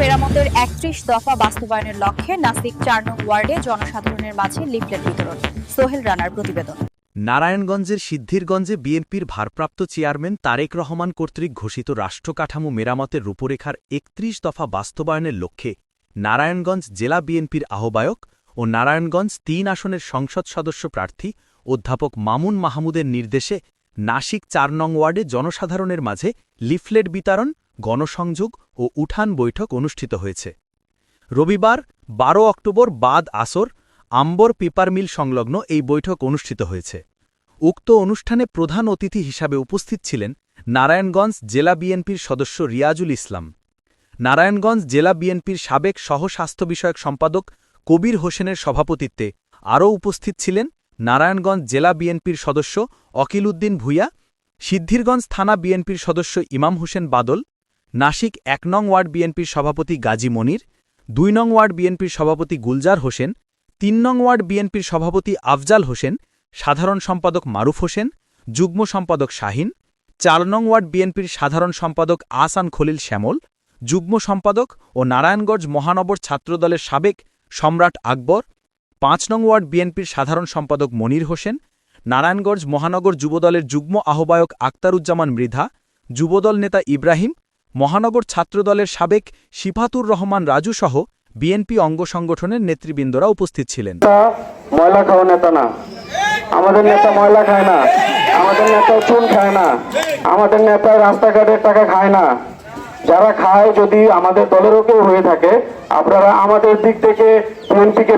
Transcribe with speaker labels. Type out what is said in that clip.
Speaker 1: একত্রিশ দফা বাস্তবায়নের লক্ষ্যে নাসিক চার নং ওয়ার্ডে জনসাধারণের মাঝে লিফলেট বিতরণ। সোহেল রানার প্রতিবেদন।
Speaker 2: নারায়ণগঞ্জের সিদ্ধিরগঞ্জে বিএনপির ভারপ্রাপ্ত চেয়ারম্যান তারেক রহমান কর্তৃক ঘোষিত রাষ্ট্রকাঠামো মেরামতের রূপরেখার একত্রিশ দফা বাস্তবায়নের লক্ষ্যে নারায়ণগঞ্জ জেলা বিএনপির আহ্বায়ক ও নারায়ণগঞ্জ তিন আসনের সংসদ সদস্য প্রার্থী অধ্যাপক মামুন মাহমুদের নির্দেশে নাসিক চার নং ওয়ার্ডে জনসাধারণের মাঝে লিফলেট বিতরণ, গণসংযোগ ও উঠান বৈঠক অনুষ্ঠিত হয়েছে। রবিবার, বারো অক্টোবর বাদ আসর, আম্বর পেপার মিল সংলগ্ন এই বৈঠক অনুষ্ঠিত হয়েছে। উক্ত অনুষ্ঠানে প্রধান অতিথি হিসাবে উপস্থিত ছিলেন নারায়ণগঞ্জ জেলা বিএনপির সদস্য রিয়াজুল ইসলাম। নারায়ণগঞ্জ জেলা বিএনপির সাবেক সহস্বাস্থ্য বিষয়ক সম্পাদক কবির হোসেনের সভাপতিত্বে আরও উপস্থিত ছিলেন নারায়ণগঞ্জ জেলা বিএনপির সদস্য অকিল উদ্দিন ভূঁইয়া, সিদ্ধিরগঞ্জ থানা বিএনপির সদস্য ইমাম হোসেন বাদল, নাসিক এক নং ওয়ার্ড বিএনপির সভাপতি গাজী মনির, দুই নং ওয়ার্ড বিএনপির সভাপতি গুলজার হোসেন, তিন নং ওয়ার্ড বিএনপির সভাপতি আফজাল হোসেন, সাধারণ সম্পাদক মারুফ হোসেন, যুগ্ম সম্পাদক শাহিন, চার নং ওয়ার্ড বিএনপির সাধারণ সম্পাদক আসান খলিল শ্যামল, যুগ্ম সম্পাদক ও নারায়ণগঞ্জ মহানগর ছাত্রদলের সাবেক সম্রাট আকবর পাঁচ নং ওয়ার্ড বিএনপির সাধারণ সম্পাদক মনির হোসেন, নারায়ণগঞ্জ মহানগর যুবদলের যুগ্ম আহ্বায়ক আক্তারুজ্জামান মৃধা, যুবদল নেতা ইব্রাহিম, মহানগর ছাত্রদলের সাবেক শিফাতুর রহমান রাজু সহ বিএনপি অঙ্গ সংগঠনের নেতৃবৃন্দরা উপস্থিত ছিলেন।
Speaker 3: ময়লা খাওয়া নেতা না। আমাদের নেতা ময়লা খায় না। আমাদের নেতা চুন খায় না। আমাদের নেতা রাস্তাঘাটের টাকা খায় না। যারা খায় যদি আমাদের দলেরও কেউ হয়ে থাকে, আপনারা আমাদের দিক থেকে বিএনপিকে